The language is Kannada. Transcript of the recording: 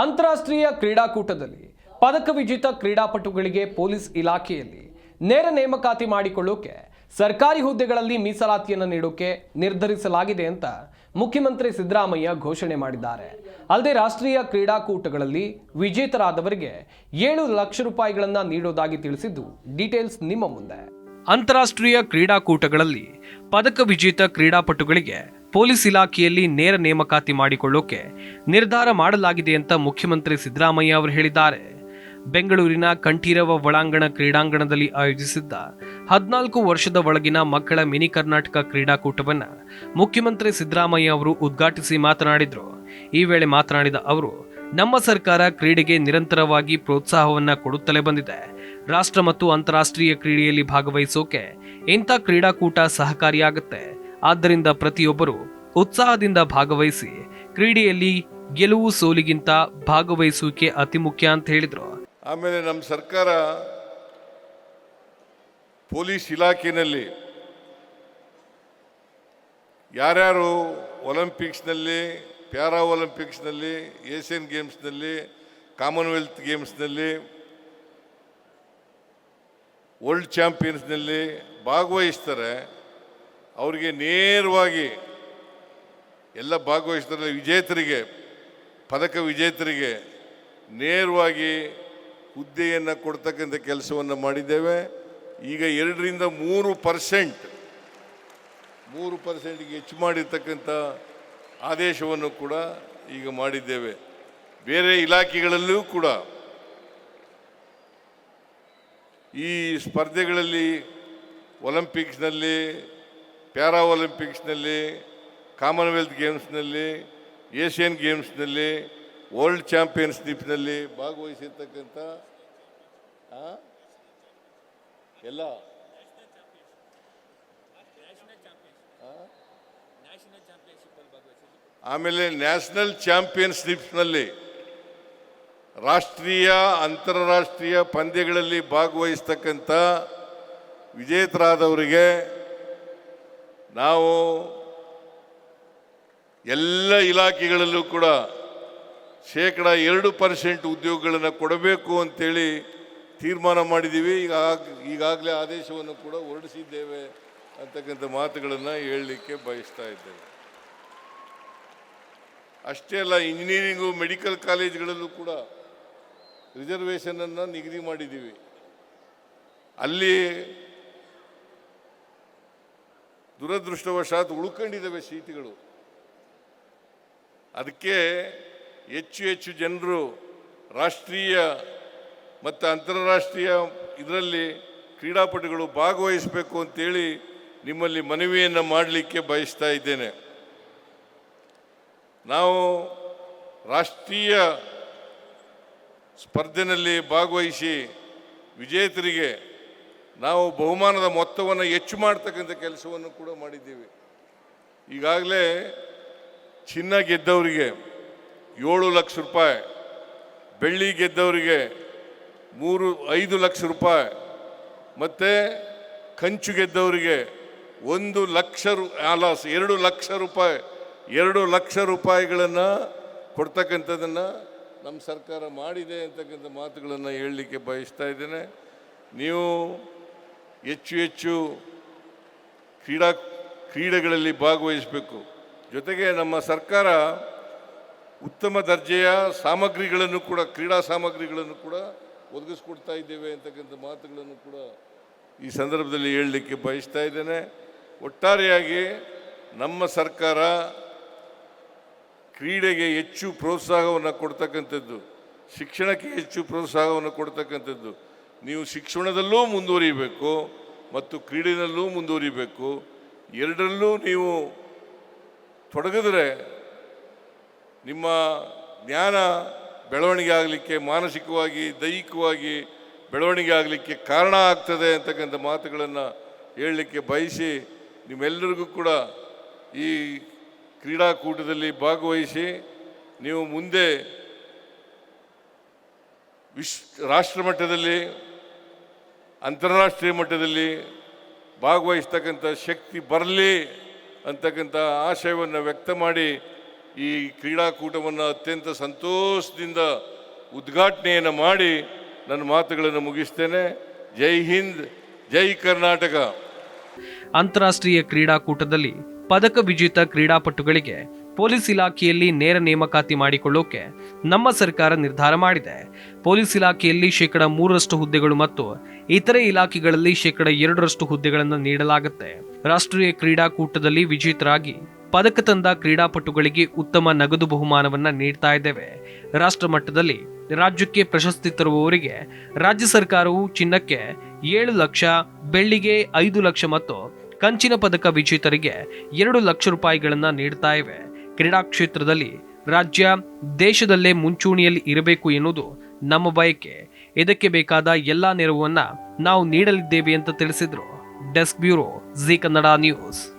ಅಂತಾರಾಷ್ಟ್ರೀಯ ಕ್ರೀಡಾಕೂಟದಲ್ಲಿ ಪದಕ ವಿಜೇತ ಕ್ರೀಡಾಪಟುಗಳಿಗೆ ಪೊಲೀಸ್ ಇಲಾಖೆಯಲ್ಲಿ ನೇರ ನೇಮಕಾತಿ ಮಾಡಿಕೊಳ್ಳೋಕೆ ಸರ್ಕಾರಿ ಹುದ್ದೆಗಳಲ್ಲಿ ಮೀಸಲಾತಿಯನ್ನು ನೀಡೋಕೆ ನಿರ್ಧರಿಸಲಾಗಿದೆ ಅಂತ ಮುಖ್ಯಮಂತ್ರಿ ಸಿದ್ದರಾಮಯ್ಯ ಘೋಷಣೆ ಮಾಡಿದ್ದಾರೆ. ಅಲ್ಲದೆ ರಾಷ್ಟ್ರೀಯ ಕ್ರೀಡಾಕೂಟಗಳಲ್ಲಿ ವಿಜೇತರಾದವರಿಗೆ ಏಳು ಲಕ್ಷ ರೂಪಾಯಿಗಳನ್ನು ನೀಡೋದಾಗಿ ತಿಳಿಸಿದ್ದು ಡೀಟೇಲ್ಸ್ ನಿಮ್ಮ ಮುಂದೆ. ಅಂತಾರಾಷ್ಟ್ರೀಯ ಕ್ರೀಡಾಕೂಟಗಳಲ್ಲಿ ಪದಕ ವಿಜೇತ ಕ್ರೀಡಾಪಟುಗಳಿಗೆ ಪೊಲೀಸ್ ಇಲಾಖೆಯಲ್ಲಿ ನೇರ ನೇಮಕಾತಿ ಮಾಡಿಕೊಳ್ಳೋಕೆ ನಿರ್ಧಾರ ಮಾಡಲಾಗಿದೆ ಅಂತ ಮುಖ್ಯಮಂತ್ರಿ ಸಿದ್ದರಾಮಯ್ಯ ಅವರು ಹೇಳಿದ್ದಾರೆ. ಬೆಂಗಳೂರಿನ ಕಂಠೀರವ ಒಳಾಂಗಣ ಕ್ರೀಡಾಂಗಣದಲ್ಲಿ ಆಯೋಜಿಸಿದ್ದ ಹದಿನಾಲ್ಕು ವರ್ಷದ ಒಳಗಿನ ಮಕ್ಕಳ ಮಿನಿ ಕರ್ನಾಟಕ ಕ್ರೀಡಾಕೂಟವನ್ನು ಮುಖ್ಯಮಂತ್ರಿ ಸಿದ್ದರಾಮಯ್ಯ ಅವರು ಉದ್ಘಾಟಿಸಿ ಮಾತನಾಡಿದರು. ಈ ವೇಳೆ ಮಾತನಾಡಿದ ಅವರು, ನಮ್ಮ ಸರ್ಕಾರ ಕ್ರೀಡೆಗೆ ನಿರಂತರವಾಗಿ ಪ್ರೋತ್ಸಾಹವನ್ನು ಕೊಡುತ್ತಲೇ ಬಂದಿದೆ. ರಾಷ್ಟ್ರ ಮತ್ತು ಅಂತಾರಾಷ್ಟ್ರೀಯ ಕ್ರೀಡೆಯಲ್ಲಿ ಭಾಗವಹಿಸೋಕೆ ಇಂಥ ಕ್ರೀಡಾಕೂಟ ಸಹಕಾರಿಯಾಗುತ್ತೆ. ಆದ್ದರಿಂದ ಪ್ರತಿಯೊಬ್ಬರು ಉತ್ಸಾಹದಿಂದ ಭಾಗವಹಿಸಿ ಕ್ರೀಡೆಯಲ್ಲಿ ಗೆಲುವು ಸೋಲಿಗಿಂತ ಭಾಗವಹಿಸುವಿಕೆ ಅತಿ ಮುಖ್ಯ ಅಂತ ಹೇಳಿದರು. ಆಮೇಲೆ ನಮ್ಮ ಸರ್ಕಾರ ಪೊಲೀಸ್ ಇಲಾಖೆಯಲ್ಲಿ ಯಾರ್ಯಾರು ಒಲಿಂಪಿಕ್ಸ್ನಲ್ಲಿ ಪ್ಯಾರಾ ಒಲಿಂಪಿಕ್ಸ್ನಲ್ಲಿ ಏಷ್ಯನ್ ಗೇಮ್ಸ್ನಲ್ಲಿ, ಕಾಮನ್ವೆಲ್ತ್ ಗೇಮ್ಸ್ನಲ್ಲಿ, ವರ್ಲ್ಡ್ ಚಾಂಪಿಯನ್ಸ್ನಲ್ಲಿ ಭಾಗವಹಿಸ್ತಾರೆ. ಅವರಿಗೆ ನೇರವಾಗಿ ಎಲ್ಲ ಭಾಗವಹಿಸ್ತಾರೆ ವಿಜೇತರಿಗೆ, ಪದಕ ವಿಜೇತರಿಗೆ ನೇರವಾಗಿ ಹುದ್ದೆಯನ್ನು ಕೊಡ್ತಕ್ಕಂಥ ಕೆಲಸವನ್ನು ಮಾಡಿದ್ದೇವೆ. ಈಗ ಎರಡರಿಂದ ಮೂರು ಪರ್ಸೆಂಟ್, ಮೂರು ಪರ್ಸೆಂಟ್ಗೆ ಹೆಚ್ಚು ಮಾಡಿರ್ತಕ್ಕಂಥ ಆದೇಶವನ್ನು ಕೂಡ ಈಗ ಮಾಡಿದ್ದೇವೆ. ಬೇರೆ ಇಲಾಖೆಗಳಲ್ಲೂ ಕೂಡ ಈ ಸ್ಪರ್ಧೆಗಳಲ್ಲಿ ಒಲಿಂಪಿಕ್ಸ್ನಲ್ಲಿ ಪ್ಯಾರಾ ಒಲಿಂಪಿಕ್ಸ್ನಲ್ಲಿ ಕಾಮನ್ವೆಲ್ತ್ ಗೇಮ್ಸ್ನಲ್ಲಿ, ಏಷ್ಯನ್ ಗೇಮ್ಸ್ನಲ್ಲಿ, ವರ್ಲ್ಡ್ ಚಾಂಪಿಯನ್ಶಿಪ್ನಲ್ಲಿ ಭಾಗವಹಿಸಿರ್ತಕ್ಕಂಥ? ಎಲ್ಲ? ಆಮೇಲೆ ನ್ಯಾಷನಲ್ ಚಾಂಪಿಯನ್ಶಿಪ್ಸ್ನಲ್ಲಿ ರಾಷ್ಟ್ರೀಯ, ಅಂತಾರಾಷ್ಟ್ರೀಯ ಪಂದ್ಯಗಳಲ್ಲಿ ಭಾಗವಹಿಸ್ತಕ್ಕಂಥ ವಿಜೇತರಾದವರಿಗೆ ನಾವು ಎಲ್ಲ ಇಲಾಖೆಗಳಲ್ಲೂ ಕೂಡ ಶೇಕಡ ಎರಡು ಪರ್ಸೆಂಟ್ ಉದ್ಯೋಗಗಳನ್ನು ಕೊಡಬೇಕು ಅಂತೇಳಿ ತೀರ್ಮಾನ ಮಾಡಿದ್ದೀವಿ. ಈಗ ಈಗಾಗಲೇ ಆದೇಶವನ್ನು ಕೂಡ ಹೊರಡಿಸಿದ್ದೇವೆ ಅಂತಕ್ಕಂಥ ಮಾತುಗಳನ್ನು ಹೇಳಲಿಕ್ಕೆ ಬಯಸ್ತಾ ಇದ್ದೇವೆ. ಅಷ್ಟೇ ಅಲ್ಲ, ಇಂಜಿನಿಯರಿಂಗು, ಮೆಡಿಕಲ್ ಕಾಲೇಜ್ಗಳಲ್ಲೂ ಕೂಡ ರಿಸರ್ವೇಷನನ್ನು ನಿಗದಿ ಮಾಡಿದ್ದೀವಿ. ಅಲ್ಲಿ ದುರದೃಷ್ಟವಶಾತ್ ಉಳ್ಕೊಂಡಿದ್ದಾವೆ ಸೀಟುಗಳು ಅದಕ್ಕೆ ಹೆಚ್ಚು ಹೆಚ್ಚು ಜನರು ರಾಷ್ಟ್ರೀಯ ಮತ್ತು ಅಂತಾರಾಷ್ಟ್ರೀಯ ಇದರಲ್ಲಿ ಕ್ರೀಡಾಪಟುಗಳು ಭಾಗವಹಿಸಬೇಕು ಅಂತೇಳಿ ನಿಮ್ಮಲ್ಲಿ ಮನವಿಯನ್ನು ಮಾಡಲಿಕ್ಕೆ ಬಯಸ್ತಾ ಇದ್ದೇನೆ. ನಾವು ರಾಷ್ಟ್ರೀಯ ಸ್ಪರ್ಧೆನಲ್ಲಿ ಭಾಗವಹಿಸಿ ವಿಜೇತರಿಗೆ ನಾವು ಬಹುಮಾನದ ಮೊತ್ತವನ್ನು ಹೆಚ್ಚು ಮಾಡ್ತಕ್ಕಂಥ ಕೆಲಸವನ್ನು ಕೂಡ ಮಾಡಿದ್ದೀವಿ. ಈಗಾಗಲೇ ಚಿನ್ನ ಗೆದ್ದವರಿಗೆ ಏಳು ಲಕ್ಷ ರೂಪಾಯಿ, ಬೆಳ್ಳಿ ಗೆದ್ದವರಿಗೆ ಮೂರು, ಐದು ಲಕ್ಷ ರೂಪಾಯಿ, ಮತ್ತು ಕಂಚು ಗೆದ್ದವರಿಗೆ ಒಂದು ಲಕ್ಷ ರೂ ಲಾಸ್ ಎರಡು ಲಕ್ಷ ರೂಪಾಯಿ, ಎರಡು ಲಕ್ಷ ರೂಪಾಯಿಗಳನ್ನು ಕೊಡ್ತಕ್ಕಂಥದ್ದನ್ನು ನಮ್ಮ ಸರ್ಕಾರ ಮಾಡಿದೆ ಅಂತಕ್ಕಂಥ ಮಾತುಗಳನ್ನು ಹೇಳಲಿಕ್ಕೆ ಬಯಸ್ತಾ ಇದ್ದೇನೆ. ನೀವು ಹೆಚ್ಚು ಹೆಚ್ಚು ಕ್ರೀಡಾ ಕ್ರೀಡೆಗಳಲ್ಲಿ ಭಾಗವಹಿಸಬೇಕು. ಜೊತೆಗೆ ನಮ್ಮ ಸರ್ಕಾರ ಉತ್ತಮ ದರ್ಜೆಯ ಸಾಮಗ್ರಿಗಳನ್ನು ಕೂಡ, ಕ್ರೀಡಾ ಸಾಮಗ್ರಿಗಳನ್ನು ಕೂಡ ಒದಗಿಸ್ಕೊಡ್ತಾ ಇದ್ದೇವೆ ಅಂತಕ್ಕಂಥ ಮಾತುಗಳನ್ನು ಕೂಡ ಈ ಸಂದರ್ಭದಲ್ಲಿ ಹೇಳಲಿಕ್ಕೆ ಬಯಸ್ತಾ ಇದ್ದೇನೆ. ಒಟ್ಟಾರೆಯಾಗಿ ನಮ್ಮ ಸರ್ಕಾರ ಕ್ರೀಡೆಗೆ ಹೆಚ್ಚು ಪ್ರೋತ್ಸಾಹವನ್ನು ಕೊಡ್ತಕ್ಕಂಥದ್ದು, ಶಿಕ್ಷಣಕ್ಕೆ ಹೆಚ್ಚು ಪ್ರೋತ್ಸಾಹವನ್ನು ಕೊಡ್ತಕ್ಕಂಥದ್ದು ನೀವು ಶಿಕ್ಷಣದಲ್ಲೂ ಮುಂದುವರಿಬೇಕು ಮತ್ತು ಕ್ರೀಡೆಯಲ್ಲೂ ಮುಂದುವರಿಬೇಕು. ಎರಡರಲ್ಲೂ ನೀವು ತೊಡಗಿದ್ರೆ ನಿಮ್ಮ ಜ್ಞಾನ ಬೆಳವಣಿಗೆ ಆಗಲಿಕ್ಕೆ, ಮಾನಸಿಕವಾಗಿ, ದೈಹಿಕವಾಗಿ ಬೆಳವಣಿಗೆ ಆಗಲಿಕ್ಕೆ ಕಾರಣ ಆಗ್ತದೆ ಅಂತಕ್ಕಂಥ ಮಾತುಗಳನ್ನು ಹೇಳಲಿಕ್ಕೆ ಬಯಸಿ ನಿಮ್ಮೆಲ್ಲರಿಗೂ ಕೂಡ ಈ ಕ್ರೀಡಾಕೂಟದಲ್ಲಿ ಭಾಗವಹಿಸಿ ನೀವು ಮುಂದೆ ವಿಶ್ ರಾಷ್ಟ್ರ ಮಟ್ಟದಲ್ಲಿ ಅಂತಾರಾಷ್ಟ್ರೀಯ ಮಟ್ಟದಲ್ಲಿ ಭಾಗವಹಿಸ್ತಕ್ಕಂಥ ಶಕ್ತಿ ಬರಲಿ ಅಂತಕ್ಕಂಥ ಆಶಯವನ್ನು ವ್ಯಕ್ತ ಮಾಡಿ ಈ ಕ್ರೀಡಾಕೂಟವನ್ನು ಅತ್ಯಂತ ಸಂತೋಷದಿಂದ ಉದ್ಘಾಟನೆಯನ್ನು ಮಾಡಿ ನನ್ನ ಮಾತುಗಳನ್ನು ಮುಗಿಸ್ತೇನೆ. ಜೈ ಹಿಂದ್, ಜೈ ಕರ್ನಾಟಕ. ಅಂತಾರಾಷ್ಟ್ರೀಯ ಕ್ರೀಡಾಕೂಟದಲ್ಲಿ ಪದಕ ವಿಜೇತ ಕ್ರೀಡಾಪಟುಗಳಿಗೆ ಪೊಲೀಸ್ ಇಲಾಖೆಯಲ್ಲಿ ನೇರ ನೇಮಕಾತಿ ಮಾಡಿಕೊಳ್ಳೋಕೆ ನಮ್ಮ ಸರ್ಕಾರ ನಿರ್ಧಾರ ಮಾಡಿದೆ. ಪೊಲೀಸ್ ಇಲಾಖೆಯಲ್ಲಿ ಶೇಕಡ ಮೂರರಷ್ಟು ಹುದ್ದೆಗಳು ಮತ್ತು ಇತರೆ ಇಲಾಖೆಗಳಲ್ಲಿ ಶೇಕಡ ಎರಡರಷ್ಟು ಹುದ್ದೆಗಳನ್ನು ನೀಡಲಾಗುತ್ತೆ. ರಾಷ್ಟ್ರೀಯ ಕ್ರೀಡಾಕೂಟದಲ್ಲಿ ವಿಜೇತರಾಗಿ ಪದಕ ತಂದ ಕ್ರೀಡಾಪಟುಗಳಿಗೆ ಉತ್ತಮ ನಗದು ಬಹುಮಾನವನ್ನು ನೀಡ್ತಾ ಇದ್ದೇವೆ. ರಾಷ್ಟ್ರ ಮಟ್ಟದಲ್ಲಿ ರಾಜ್ಯಕ್ಕೆ ಪ್ರಶಸ್ತಿ ತರುವವರಿಗೆ ರಾಜ್ಯ ಸರ್ಕಾರವು ಚಿನ್ನಕ್ಕೆ ಏಳು ಲಕ್ಷ, ಬೆಳ್ಳಿಗೆ ಐದು ಲಕ್ಷ ಮತ್ತು ಕಂಚಿನ ಪದಕ ವಿಜೇತರಿಗೆ ಎರಡು ಲಕ್ಷ ರೂಪಾಯಿಗಳನ್ನು ನೀಡ್ತಾ ಇವೆ. ಕ್ರೀಡಾ ಕ್ಷೇತ್ರದಲ್ಲಿ ರಾಜ್ಯ ದೇಶದಲ್ಲೇ ಮುಂಚೂಣಿಯಲ್ಲಿ ಇರಬೇಕು ಎನ್ನುವುದು ನಮ್ಮ ಬಯಕೆ. ಇದಕ್ಕೆ ಬೇಕಾದ ಎಲ್ಲ ನೆರವನ್ನು ನಾವು ನೀಡಲಿದ್ದೇವೆ ಅಂತ ತಿಳಿಸಿದರು. Desk bureau Zee Kannada news.